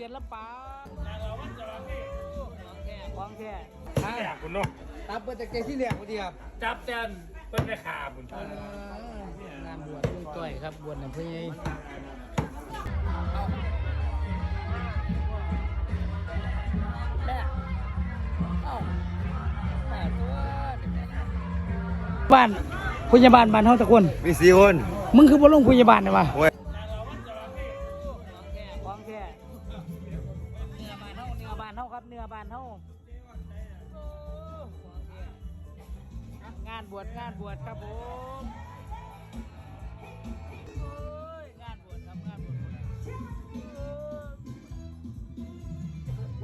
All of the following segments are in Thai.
ลียนละปาของแท้ของแท้อยากคุณเนาะตับเปิดจากใจที่แหลกพอดีครับจับแจนเพิ่นไปขาบุญเอองานบวชลุงต้อยครับบวชนะเพื่อนไงแม่เอ้าแม่ตัวบ้านพยาบาลบ้านเฮาตะคนมีสี่คน มึงคือบ่ลงพยาบาลนะวะ งานบวชงานบวชครับผมงานบวชครับงานบวชบ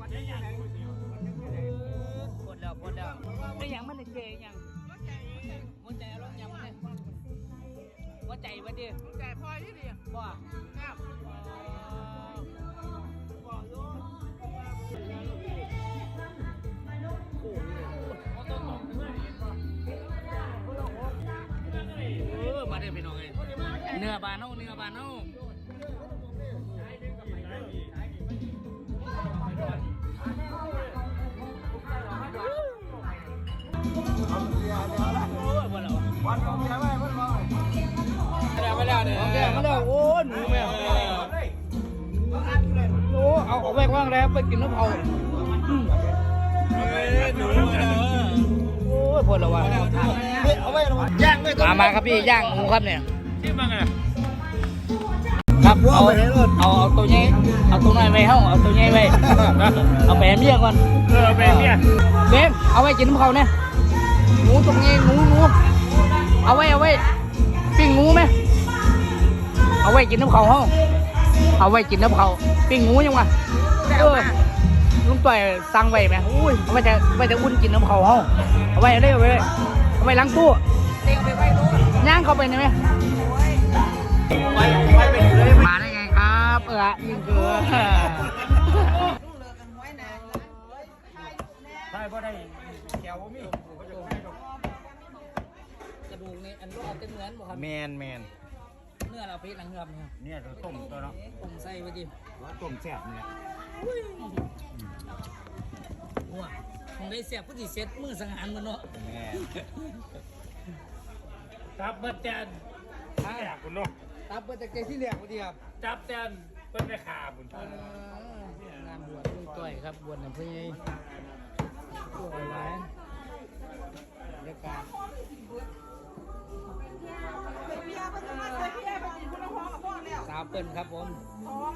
วชแล้วบวชแล้วไม่ยังมันเจยังหัวใจอารมณ์ยังมันหัวใจวะดิแต่พอที่เดียวบ่ เนื้อบานเฮาเนื้อบานเฮาโอ้ยบ่แล้ววันของแกไม่วันของไม่ได้ไม่ได้เนี่ยของแกมาแล้วโอ้ยหนูแม่โอ้เอาเอาไว้ว่างแล้วไปกินน้ำเผาหนูโอ้ยพอแล้วว่ะเอาไว้ย่างไว้มามาครับพี่ย่างหมูครับเนี่ย ที่มังอะครับเอาเอาเอาตัวนี้เอาตัวน้อยไว้เฮ้าเอาตัวนี้ไว้เอาไปให้เมียก่อนเออเป็นเนี่ยเบมเอาไว้กินน้ำเขาเนี่ยหมูตรงนี้หมูหมูเอาไว้เอาไว้ปิ้งหมูไหมเอาไว้กินน้ำเขาเฮ้าเอาไว้กินน้ำเขาปิ้งหมูยังวะเออลุงต่อยสั่งไว้ไหมอุ้ยเอาไว้แต่ไว้แต่อุ่นกินน้ำเขาเฮ้าเอาไว้เอาไว้เอาไว้เอาไว้ล้างตู้เตียงไปไว้รู้ย่างเข้าไปได้ไหม มาได้ไงครับ เออยิงเกลือลูกเลิกกันไว้นานเลยใครแน่ใช่เพราะได้แก้วมีกระดูกนี่อันนี้เอาเต็มเหมือนบ่ครับแมนแมนเนื้อเราเพชรหนังเงือบเนี่ยเนี่ยเราต้มตัวเนาะผมใส่ไปดิว่าต้มแซ่บเนี่ยหัวผมได้เสียบก็สิเซ็ตมือสังหารมันเนาะแมนจับเพิ่นแจนอยากคุณเนาะ ตับเปิดจากใจที่แหลกพอดีครับจับแจนเพิ่นไปขาบุญเอองานบวชลุงต้อยครับบวชนะเพื่อนไงบวชไว้บรรยากาศเพียมันจะมาเสียเพียไปกินคุณพ่อกับพ่อแล้วสาวเปิ่นครับผมท้อง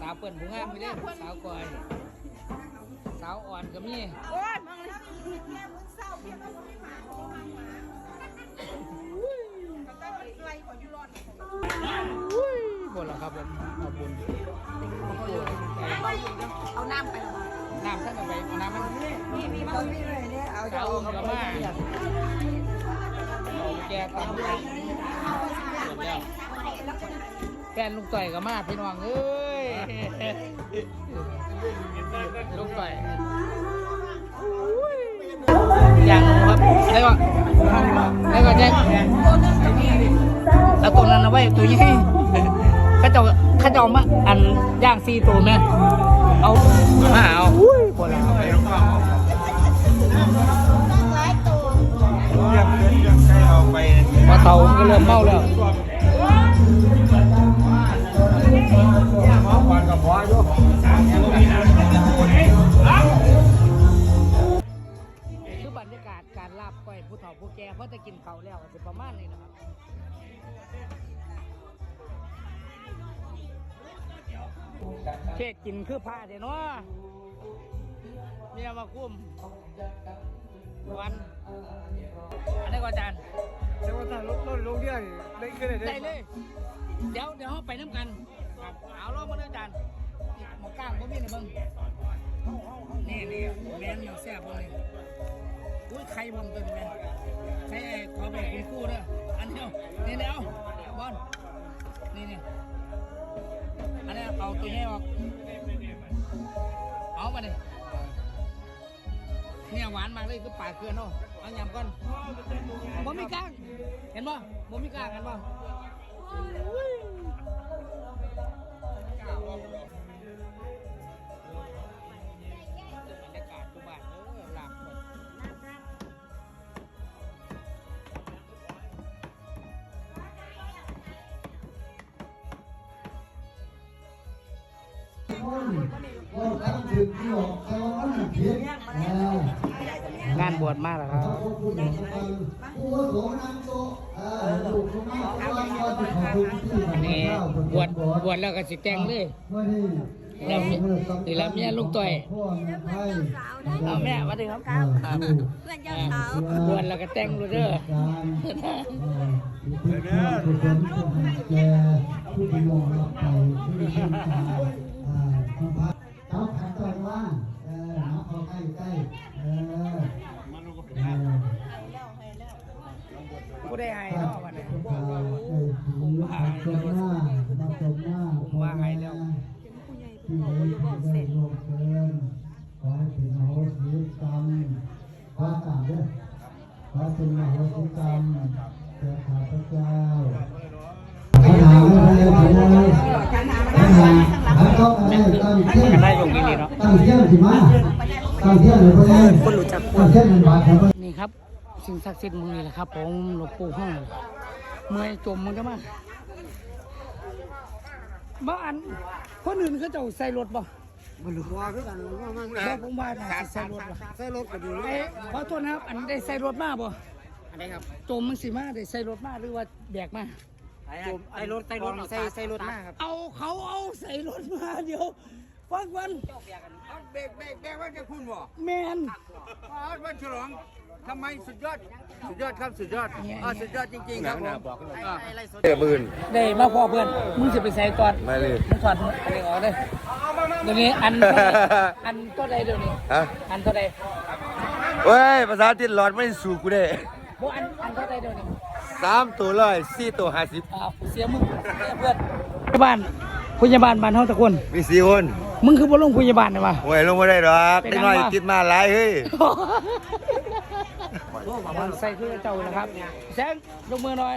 สาวเปิ่นผู้งามไม่ได้สาวก่อย สาวอ่อนก็มีโอ้ยมึงเลยเพียมึงเศร้าเพียมันไม่มาเขาไม่มาก็ต้อง ไลกว่ายุรอดอุ้ยบวชแล้วครับผมเอาบุญเอาน้ำไปน้ำท่านเอาไปเอาน้ำมันมีมีมันมีเลยเนี่ยเอาสาอุ่นก็มาเอาแกตามไปแฟนลุงต่อยก็มาพี่น้องเอ้ยลุงต่อยอย่างครับอะไรวะอะไรวะแจ้งแล้ว ตัวนั้เอาไว้ตัวนี้ข้าจ้าข้าเจ้ามาอันย่างซีตัวแม่เอามาเอาปวดแล้วเรียกเรียกใครเอาไปพอเตาก็เริ่มเมาแล้วหวากับหวานด้วยคือบรรยากาศการลาบก้อยผู้เฒ่าผู้แก่เพราะจะกินเขาแล้วก็สิประมาณนี้นะครับ เช็ดกินคือผ้าเดี๋ยวเนาะเมียมาคุ้มวันอันนี้ก็อาจารย์แต่ว่าถ้าลดลดลงเรื่องได้ขึ้นเลยได้เลยเดี๋ยวเดี๋ยวเราไปน้ำกันครับเอาลองมาเลยอาจารย์นี่หมอกล้างก็มีนะเบิ้งนี่นี่แมนอยู่แซ่บเบิ้งนี่อุ้ยไข่ผมตัวนี้แมนไข่ไอ้ขอบอกคุณครู่เด้ออันเดียวนี่เดียวบอลนี่นี่อันนี้ เอาตัวนี้ออก เอามาดิเนี่ยหวานมากเลยคือปากเกลือเนาะเอายำก่อนบ่มีกลาง เห็นบ่บ่มีกลางเห็นบ่ คนคนทำถึงที่ออกแต่ว่ามันผิดอ่างานบวชมากแล้วครับขาพูดอย่างนั้นผู้ว่าโสนั่งโตอ่าลูกของมาว่าว่าจะขอทุกที่อันนี้บวชบวชแล้วก็สิแต่งเลยเมื่อนี้แล้วเมียนี่แล้วเมียลูกต่อยเอาแม่มาดิครับเพื่อนเจ้าสาวบวชแล้วก็แต่งเลยเด้อการเอ่อผู้ที่ผู้คนผู้ให้แก่ผู้ที่มองรับไปผู้ที่ ต้องการอ่าคุณพระเจ้าขันตอนว่า สิมาตั้งเที่ยงหรือเปล่าคนรู้จักตั้งเที่ยงเป็นบาทครับนี่ครับ สิ่งศักดิ์สิทธิ์มึงนี่แหละครับผมหลวงปู่ห้องเมื่อยจมมึงก็มาบ้านคนอื่นเขาเจะใส่รถบ่มันรู้ว่าคือกันว่ามันบ่ผมว่าน่าสิใส่รถบ่ใส่รถก็ดีเอ้ยขอโทษนะครับ อันได้ใส่รถมาบ่อันนี้ครับจมมันสิมาได้ใส่รถมาหรือว่าแบกมาใส่รถใส่รถใส่ใส่รถมาครับเอาเขาเอาใส่รถมาเดี๋ยว ฟังวันเบรกเบรกเบรกว่าจะคุณบ่แมนอ๋อวันฉลองทำไมสุดยอด สุดยอดครับสุดยอดอ่าสุดยอดจริงๆครับผมอ่าเจ้าบืนได้มาพอเพื่อนมึงสิไปใส่ตอนมาเลยมึงถอดอันนี้ออกเลยเดี๋ยวนี้อันอันตัวใดเดี๋ยวนี้ฮะอันตัวใดเว้ยภาษาติดหลอดไม่สู่กูได้บ่อันอันตัวใดเดี๋ยวนี้สามตัวร้อยสี่ตัวห้าสิบอ้าวเสียมึงเสียเพื่อนพยาบาลพยาบาลบ้านเฮาตะคนมีสี่คน มึงคือบ่ลงพยาบาลเนี่ยวะ โอ้ยลงมาได้หรอกเป็นได้ไงน้อยวะ ติดมาหลายเฮ้ยมันใส่คือเจ้านะครับแซงยกมือหน่อย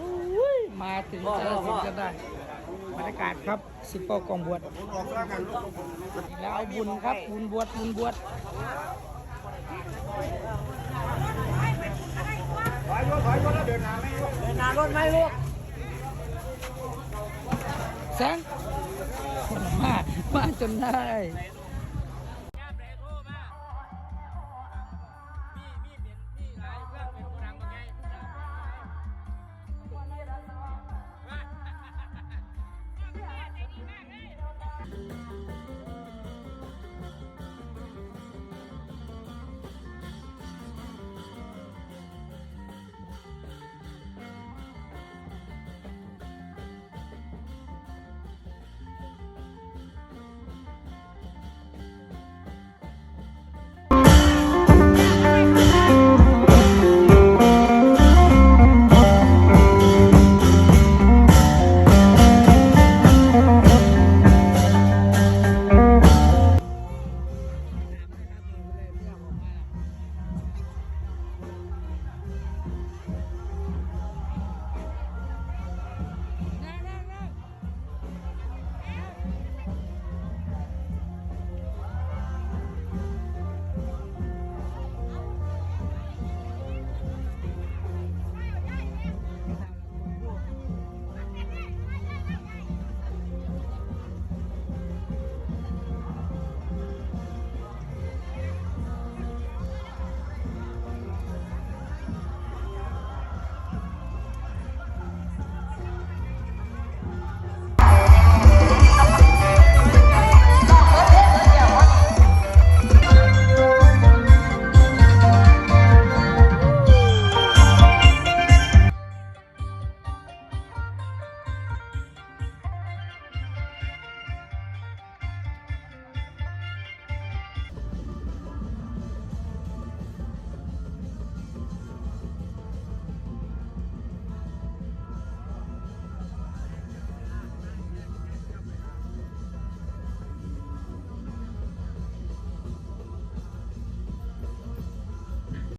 อุ้ยมาถึงจะถึงจะได้บรรยากาศครับสิบปอกองบวชแล้วเอาบุญครับบุญบวชบุญบวชแซงมา มาจนได้